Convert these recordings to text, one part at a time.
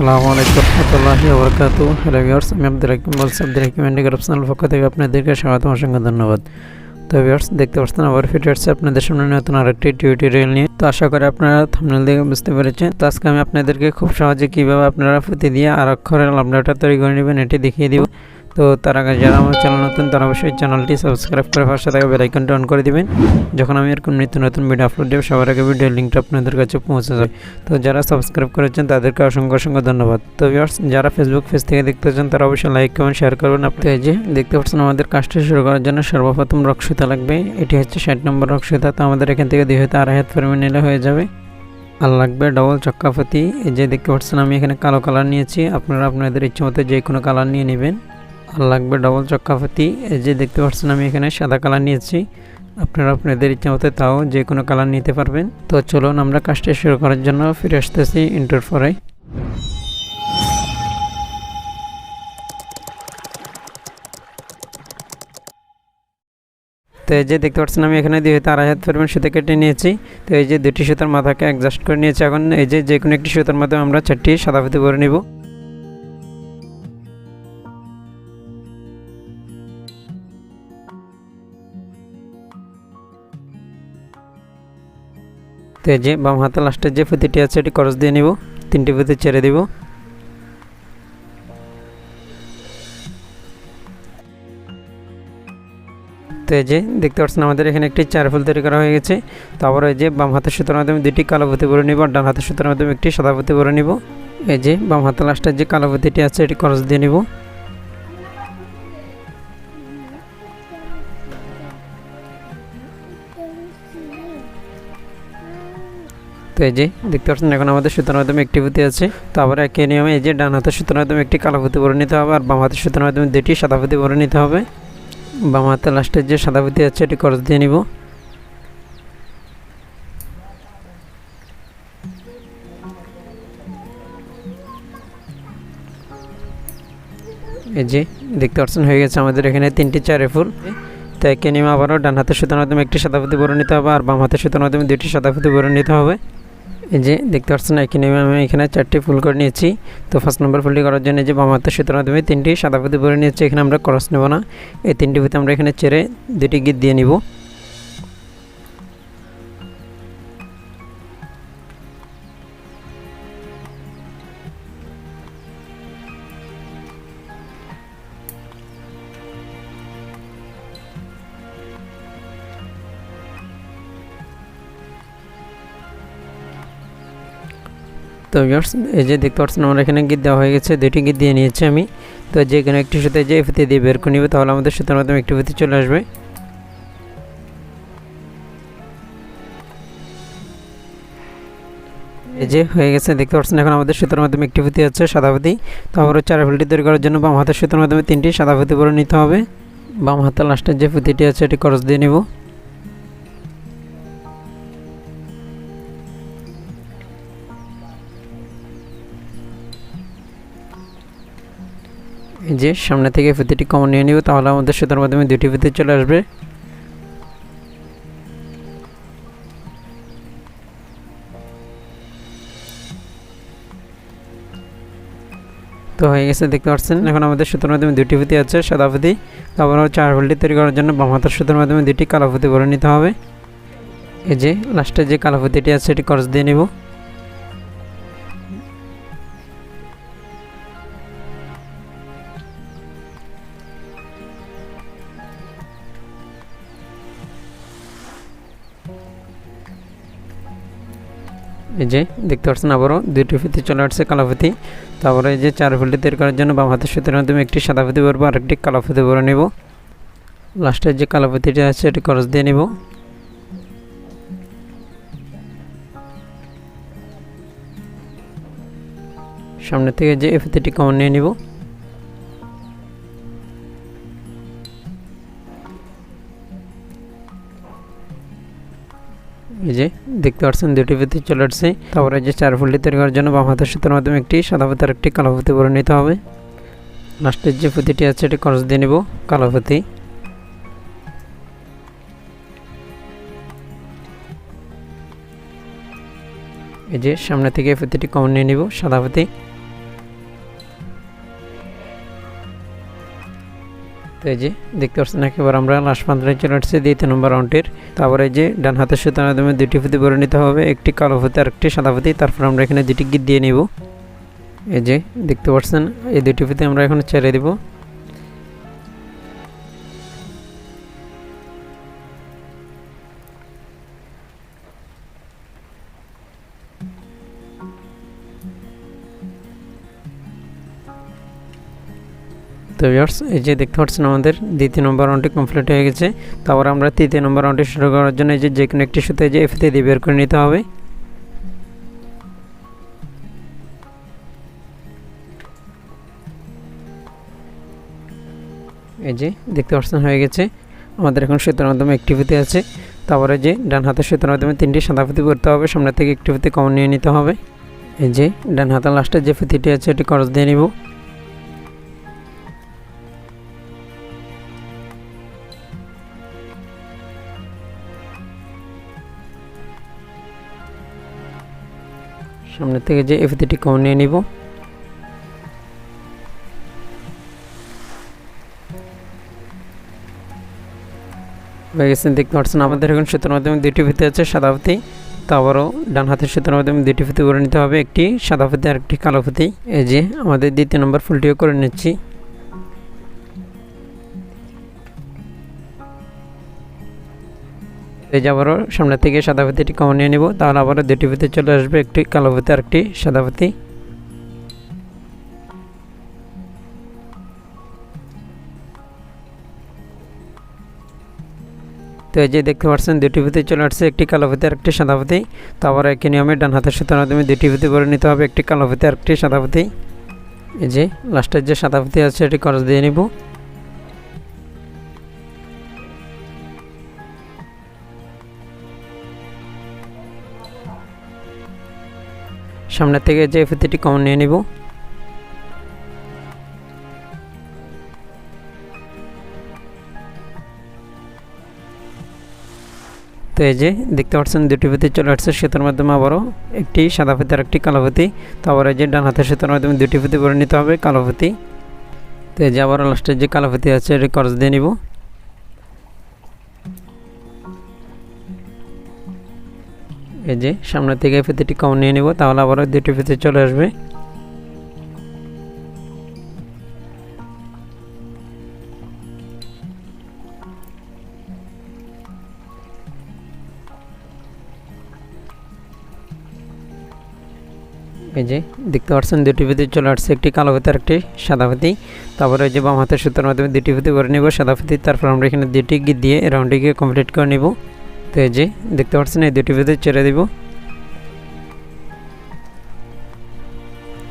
আসসালামু আলাইকুম রহমতুল্লাহি হ্যালো ভিউয়ার্স আমি আব্দুল হাকিম বলছি। আব্দুল হাকিম ইন্ডিকার অপশনাল পক্ষ থেকে আপনাদেরকে স্বাগত অসংখ্য ধন্যবাদ। তো ভিউয়ার্স দেখতে পাচ্ছেন আবার ফিরে আসছে আপনাদের সামনে নতুন আরেকটি টিউটোরিয়াল নিয়ে। তো আশা করি আপনারা থামনেল দেখে বুঝতে পেরেছেন। তো আজকে আমি আপনাদেরকে খুব সহজে কীভাবে আপনারা ফুতে দিয়ে আর অক্ষরের লামডাটা তৈরি করে নেবেন, এটি দেখিয়ে দিব। তো তার আগে যারা আমার চ্যানেল নতুন, তারা অবশ্যই চ্যানেলটি সাবস্ক্রাইব করে পাশে থাকা বেলাইকনটি অন করে দিবেন। যখন আমি এরকম নিত্য নতুন ভিডিও আপলোড দেবো, সবার আগে ভিডিও লিঙ্কটা আপনাদের কাছে পৌঁছে যায়। তো যারা সাবস্ক্রাইব করেছেন, তাদেরকে অসংখ্য অসংখ্য ধন্যবাদ। তো যারা ফেসবুক পেজ থেকে দেখতেছেন তারা অবশ্যই লাইক কমেন্ট শেয়ার করবেন আপনি যে দেখতে পাচ্ছেন, আমাদের কাজটা শুরু করার জন্য সর্বপ্রথম রক্সিতা লাগবে। এটি হচ্ছে ষাট নম্বর রক্সিতা। তো আমাদের এখান থেকে দুই হতে আড়াই হাত পরিমাণ নিলে হয়ে যাবে। আর লাগবে ডবল চক্কাফতি এই যে দেখতে পাচ্ছেন, আমি এখানে কালো কালার নিয়েছি। আপনারা আপনাদের ইচ্ছে মতো যে কোনো কালার নিয়ে নেবেন। লাগবে ডবল চক্কাফতি এই যে দেখতে পাচ্ছেন আমি এখানে সাদা কালার নিয়েছি। আপনারা আপনাদের ইচ্ছা মতো তাও যে কোনো কালার নিতে পারবেন। তো চলুন আমরা কাজটা শুরু করার জন্য ফিরে আসতেছি ইন্টার পরে তো এই যে দেখতে পাচ্ছেন আমি এখানে দুই হাতে আড়াই হাত পরিমাণ সুতো কেটে নিয়েছি। তো এই যে দুটি সুতার মাথাকে অ্যাডজাস্ট করে নিয়েছি এখন। এই যে যে কোনো একটি সুতার মাধ্যমে আমরা চারটি সাদা ফুতে ভরে নিব। তো যে বাম হাতে লাস্টের যে ফুতিটি আছে এটি করস দিয়ে নিব, তিনটি ফুতি ছেড়ে দিব। তো এই যে দেখতে পাচ্ছেন আমাদের এখানে একটি চার ফুল তৈরি করা হয়ে গেছে। তারপর এই যে বাম হাতের সুতোর মাধ্যমে দুটি কালো পুঁতি ভরে নিব, ডান হাতের সুতোর মাধ্যমে একটি সাদা পুঁতি ভরে নিব। এই যে বাম হাতের লাস্টের যে কালো পুঁতিটি আছে এটি করস দিয়ে নিব। তো এই যে, দেখতে পাচ্ছেন এখন আমাদের সুতোর মাধ্যমে একটি পুঁতি আছে। তারপর একই নিয়মে এই যে, ডান হাতের সুতোর মাধ্যমে একটি কালো পুঁতি ভরে নিতে হবে আর বাম হাতের সুতোর মাধ্যমে দুটি সাদা পুঁতি ভরে নিতে হবে। বাম হাতে লাস্টের যে সাদা পুঁতি আছে, এটি খরচ দিয়ে নিব। এই যে, দেখতে পাচ্ছেন হয়ে গেছে আমাদের এখানে তিনটি চারে ফুল। তো একে নিয়মে আবারও ডান হাতের সুতোর মাধ্যমে একটি সাদা পুঁতি ভরে নিতে হবে আর বাম হাতের সুতোর মাধ্যমে দুটি সাদা পুঁতি ভরে নিতে হবে। এই যে দেখতে পাচ্ছেন, এখানে আমি এখানে চারটি ফুল করে নিয়েছি। তো ফার্স্ট নম্বর ফুলটি করার জন্য যে বাম হাতের সুতোর মাধ্যমে তিনটি সাদা পুঁতি ভরে নিয়েছি, এখানে আমরা ক্রস নেব না। এই তিনটি পুঁতি আমরা এখানে চেড়ে দুটি গিট দিয়ে নিব। তো ভিউয়ার্স এই যে দেখতে পাচ্ছেন, আমরা এখানে গিট দেওয়া হয়ে গেছে দুটি গিট দিয়ে নিয়েছি আমি। তো যে কোনো একটি সুতে যে ফুতে দিয়ে বের করে নিবে, তাহলে আমাদের সুতোর মাধ্যমে একটি ফুতে চলে আসবে। এই যে হয়ে গেছে, দেখতে পাচ্ছেন, এখন আমাদের সুতোর মাধ্যমে একটি ফুতি হচ্ছে সাদা ফুতি তারপরে চার ফুলটি তৈরি করার জন্য বাম হাতের সুতোর মাধ্যমে তিনটি সাদা ফুতি করে নিতে হবে। বাম হাতের লাস্টের যে ফুতিটি আছে, এটি খরচ দিয়ে নেব। যে সামনে থেকে ফুতিটি কমন নিয়ে নিব, তাহলে আমাদের সুতোর মাধ্যমে দুটি ফুতি চলে আসবে। তো হয়ে গেছে, দেখতে পাচ্ছেন? এখন আমাদের সুতোর মাধ্যমে দুটি ফুতি আছে, সাদা ফুতি তারপর চার ফুলটি তৈরি করার জন্য বাম হাতের সুতোর মাধ্যমে দুটি কালো ফুতি ভরে নিতে হবে। এই যে লাস্টে যে কালো ফুতিটি আছে সেটি খরচ দিয়ে নিব। এই যে, দেখতে পাচ্ছেন আবারও দুইটি ফিতে চলে আসছে কালো ফিতি। তারপরে এই যে চার ফুলটি তৈরি করার জন্য বাম হাতের সুতির মাধ্যমে একটি সাদা ফিতি ভরবো আরেকটি কালো ফিতি ভরে নেব। লাস্টের যে কালো ফিতিটা আছে, এটি খরচ দিয়ে নেব। সামনে থেকে যে এ ফিতিটি কমন নিয়ে নিব। এই যে দেখতে পাচ্ছেন দুটি ফিতে চলে আসছে তারপরে যে চার ফুলটি তৈরি করার জন্য বাম হাতের সুতোর মাধ্যমে একটি, সাদা ফুতার একটি কালো ফুতি ভরে নিতে হবে। লাস্টের যে ফুতিটি আছে, এটি খরচ দিয়ে নেব, কালো ফুতি এই যে সামনে থেকে ফুতিটি কমন নিয়ে নিব, সাদা ফুতি তো এই যে দেখতে পাচ্ছেন একেবারে আমরা লাস্ট পান্তায় চলে আসছি দ্বিতীয় নম্বর রাউন্ডের তারপরে যে ডান হাতের সুতার মাধ্যমে দুটি ফুতি ভরে নিতে হবে, একটি কালো ফুতি আর একটি সাদা ফুতি। তারপর আমরা এখানে দুটি গিট দিয়ে নিব। এই যে দেখতে পাচ্ছেন, এই দুটি ফুতি আমরা এখন ছেড়ে দিব। তো ভিউয়ার্স এই যে দেখতে পাচ্ছেন আমাদের দ্বিতীয় নম্বর রাউন্ডটি কমপ্লিট হয়ে গেছে। তারপর আমরা তৃতীয় নম্বর রাউন্ডটি শুরু করার জন্য এই যে কোনো একটি সুতো এই যে এফতে দিয়ে বের করে নিতে হবে। এই যে দেখতে পাচ্ছেন হয়ে গেছে। আমাদের এখন সুতোর মাধ্যমে একটি ফুতি আছে। তারপরে যে ডান হাতের সুতোর মাধ্যমে তিনটি সাদা ফুতি করতে হবে। সামনে থেকে একটি ফুতি কমন নিয়ে নিতে হবে। এই যে ডান হাতের লাস্টের যে ফুতিটি আছে, এটি খরচ দিয়ে নিব। সামনে থেকে যে এফিতিটি কমন নিয়ে নিব। হয়ে গেছে, দেখতে পাচ্ছেন আমাদের এখন সুতোর মাধ্যমে দুটি ফিতে আছে, সাদা ফিতি তো আবারও ডান হাতের সুতোর মাধ্যমে দুটি ফিতে করে নিতে হবে, একটি সাদা ফিতে আর একটি কালো ফিতি এই যে আমাদের দ্বিতীয় নম্বর ফুলটিও করে নিচ্ছি। এই যে আবারও সামনে থেকে সাদা কমন নিয়ে নিব। তাহলে আবারও দুটি ফিতে চলে আসবে। একটি কালো ফিতে আর একটি সাদা ফিতে তো এই যে দেখতে পাচ্ছেন, দুটি ফিতে চলে আসছে। একটি কালো ফিতে আর একটি সাদা ফিতে তো আবার একই নিয়মে ডান হাতের সুতার মাধ্যমে দুটি ফিতে করে নিতে হবে। একটি কালো ফিতে আর একটি সাদা ফিতে এই যে লাস্টের যে সাদা ফিতে আছে এটি খরচ দিয়ে নিব। সামনে থেকে যে ফিতেটি কমন নিয়ে নিব। তো এই যে দেখতে পাচ্ছেন, দুটি ফিতে চলে আসছে সেতুর মাধ্যমে আবারও। একটি সাদা ফিতে আর একটি কালো ফিতি তো আবার এই যে ডান হাতের সেতুর মাধ্যমে দুটি ফিতে করে নিতে হবে, কালো ফিতি তো এই যে আবারও লাস্টের যে কালো ফিতি আছে এটি খরচ দিয়ে নিব। এই যে সামনে থেকে ফিতেটি কম নিয়ে নিব, তাহলে আবারও দুটি ফিতে চলে আসবে। এই যে দেখতে পাচ্ছেন দুটি ফিতে চলে আসছে, একটি কালো ফিতে আর একটি সাদা ফিতি। তারপরে ওই যে বাম হাতের সুতোর মাধ্যমে দুটি ফিতে করে নেব, সাদা ফিতি, তারপর আমরা এখানে দুটি গিট দিয়ে রাউন্ডটিকে কমপ্লিট করে নেব। তো এই যে দেখতে পাচ্ছেন এই দুটি ফিতে ছেড়ে দিব।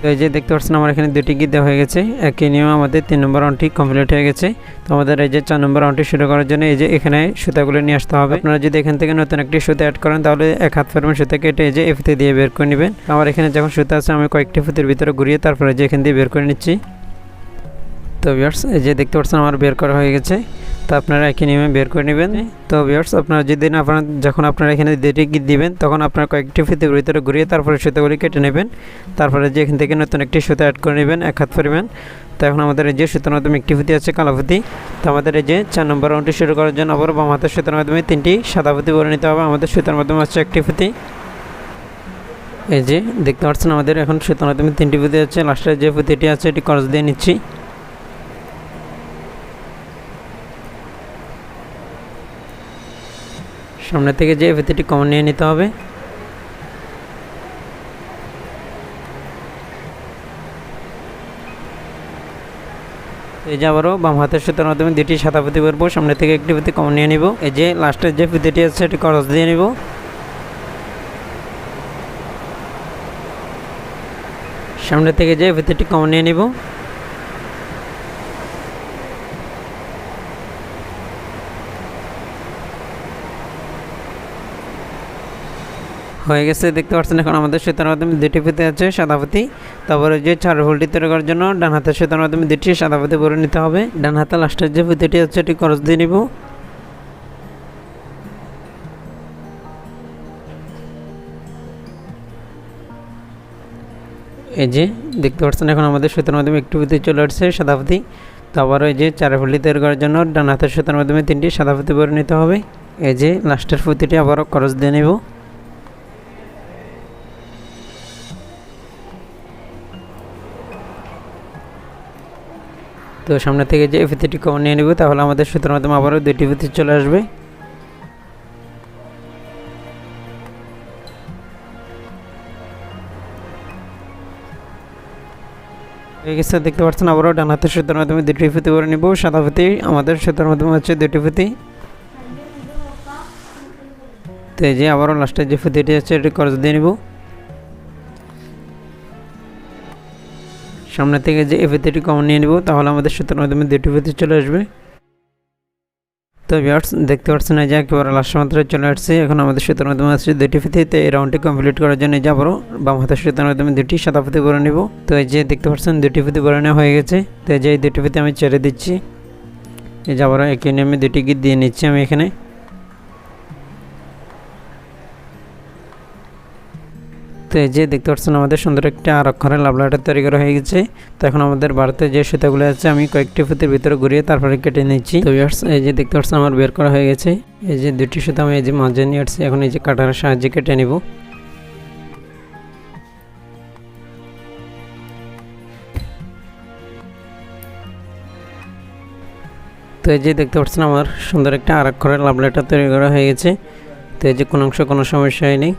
তো এই যে দেখতে পাচ্ছেন আমার এখানে দুটি দেওয়া হয়ে গেছে। একই নিয়মে আমাদের তিন নম্বর রাউন্ডটি কমপ্লিট হয়ে গেছে। তো আমাদের এই যে চার নম্বর রাউন্ডটি শুরু করার জন্য এই যে এখানে সুতাগুলো নিয়ে আসতে হবে। আপনারা যদি এখান থেকে নতুন একটি সুতা অ্যাড করেন, তাহলে এক হাত ফেরবেন সুতা কেটে এই যে এফিতে দিয়ে বের করে নেবেন। আমার এখানে যখন সুতা আছে, আমি কয়েকটি ফুতের ভিতরে ঘুরিয়ে তারপরে যে এখান দিয়ে বের করে নিচ্ছি। তো ভিউয়ার্স এই যে দেখতে পাচ্ছেন আমার বের করা হয়ে গেছে। তো আপনারা একই নিয়মে বের করে নেবেন। তো ভিউয়ার্স আপনারা যেদিন আপনারা যখন আপনারা এখানে দেরি গিট দিবেন তখন আপনারা কয়েকটি ফিতের ভিতরে ঘুরিয়ে তারপরে সুতাগুলি কেটে নেবেন। তারপরে যে এখান থেকে নতুন একটি সুতা অ্যাড করে নেবেন এক হাত পরিমাণ। তো এখন আমাদের এই যে সুতার মাধ্যমে একটি ফুতি আছে কালো ফুতি তো আমাদের এই যে চার নম্বর রাউন্ডটি শুরু করার জন্য আবার বাম হাতের সুতার মাধ্যমে তিনটি সাদা ফুতি করে নিতে হবে। আমাদের সুতার মাধ্যমে আছে একটি ফুতি এই যে দেখতে পাচ্ছেন আমাদের এখন সুতার মাধ্যমে তিনটি ফুতি আছে। লাস্টের যে ফুতিটি আছে এটি খরচ দিয়ে নিচ্ছি। সামনে থেকে যে ফিতিটি কমন নিয়ে নিতে হবে। এই যে আবারও বাম হাতের সুতার মাধ্যমে দুটি সাদা পুঁতি করব সামনে থেকে একটি পুঁতি কমন নিয়ে নিব। এই যে লাস্টের যে পুঁতিটি আছে, সেটি খরচ দিয়ে নিব। সামনে থেকে যে পুঁতিটি কমন নিয়ে নিব। হয়ে গেছে, দেখতে পাচ্ছেন এখন আমাদের সুতার মাধ্যমে দুটি ফিতে আছে, সাদা পুঁতি। তারপরে যে চার হোলটি তৈরি করার জন্য ডান হাতের সুতার মাধ্যমে দুটি সাদা ভরে নিতে হবে। ডান হাতে লাস্টের যে পুঁতিটি আছে, এটি খরচ দিয়ে নিব। এই যে দেখতে পাচ্ছেন এখন আমাদের সুতার মাধ্যমে একটু পুঁতি চলে আসছে, সাদা পুঁতি। তো তো ওই যে চার ফুলি তৈরি করার জন্য ডান হাতের সুতার মাধ্যমে তিনটি, সাদা ফুতি নিতে হবে। এই যে লাস্টের ফুতিটি আবারও খরচ দিয়ে নেব। তো সামনে থেকে যে ফিতিটি কমন নিয়ে নেব, তাহলে আমাদের সুতার মাধ্যমে আবারও দুইটি ফিতি চলে আসবে। দেখতে পাচ্ছেন আবারও ডান হাতের সুতার মাধ্যমে দুটি ফিতি করে নিব। সাদা ফিতি আমাদের সুতার মাধ্যমে হচ্ছে দুটি ফিতি তো এই যে আবারও লাস্টের যে ফিতিটি আছে, এটি খরচ দিয়ে নিব। সামনে থেকে যে এই ফিতিটি কমন নিয়ে নেব, তাহলে আমাদের সুতার মাধ্যমে দুটি ফিতি চলে আসবে। তো ভিউয়ার্স দেখতে পাচ্ছেন যে একেবারে লাস্ট মাত্রায় চলে আসছে। এখন আমাদের সুতার মাধ্যমে আছে দুটি তো এই রাউন্ডটি কমপ্লিট করার জন্য যে আবারও বাম হাতের সুতার মাধ্যমে দুটি সাদা ফিতি করে নেব। তো এই যে দেখতে পাচ্ছেন, দুটি ফিতি করে নেওয়া হয়ে গেছে। তো এই যে এই দুটি ফিতি আমি ছেড়ে দিচ্ছি। এই যে আবারও নিয়ে আমি দুটি গিট দিয়ে নিচ্ছি আমি এখানে। তো এই যে দেখতে পাচ্ছেন আমাদের সুন্দর একটা আর অক্ষরের লাভ লেটার তৈরি করা হয়ে গেছে। তো এখন আমাদের বাড়িতে যে সুতাগুলো আছে, আমি কয়েকটি ফুতের ভিতরে ঘুরিয়ে তারপরে কেটে নিচ্ছি। তো এই যে দেখতে পাচ্ছেন আমার বের করা হয়ে গেছে। এই যে দুটি সুতা আমি এই যে মাঝে নিয়ে আসছি, এখন এই যে কাটার সাহায্যে কেটে নিব। তো এই যে দেখতে পাচ্ছেন আমার সুন্দর একটা আর অক্ষরের লাভ লেটার তৈরি করা হয়ে গেছে। তো এই যে কোনো অংশ কোনো সমস্যাই নেই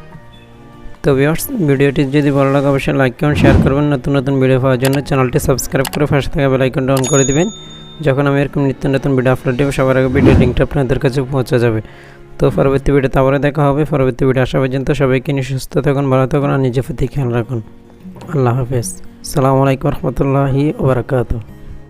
তো ভিউয়ার্স ভিডিওটি যদি ভালো লাগে, অবশ্যই লাইক করুন শেয়ার করবেন। নতুন নতুন ভিডিও পাওয়ার জন্য চ্যানেলটি সাবস্ক্রাইব করে পাশে থাকা বেল আইকনটা অন করে দিবেন। যখন আমি এরকম নিত্য নতুন ভিডিও আপলোড দেবো, সবার আগে ভিডিও লিঙ্কটা আপনাদের কাছে পৌঁছে যাবে। তো পরবর্তী ভিডিওতে আবারও দেখা হবে। পরবর্তী ভিডিও আসা পর্যন্ত সবাইকে নিয়ে সুস্থ থাকুন, ভালো থাকুন আর নিজের প্রতি খেয়াল রাখুন। আল্লাহ হাফেজ। সালামু আলাইকুম রহমতুল্লাহি ওবরাকাতু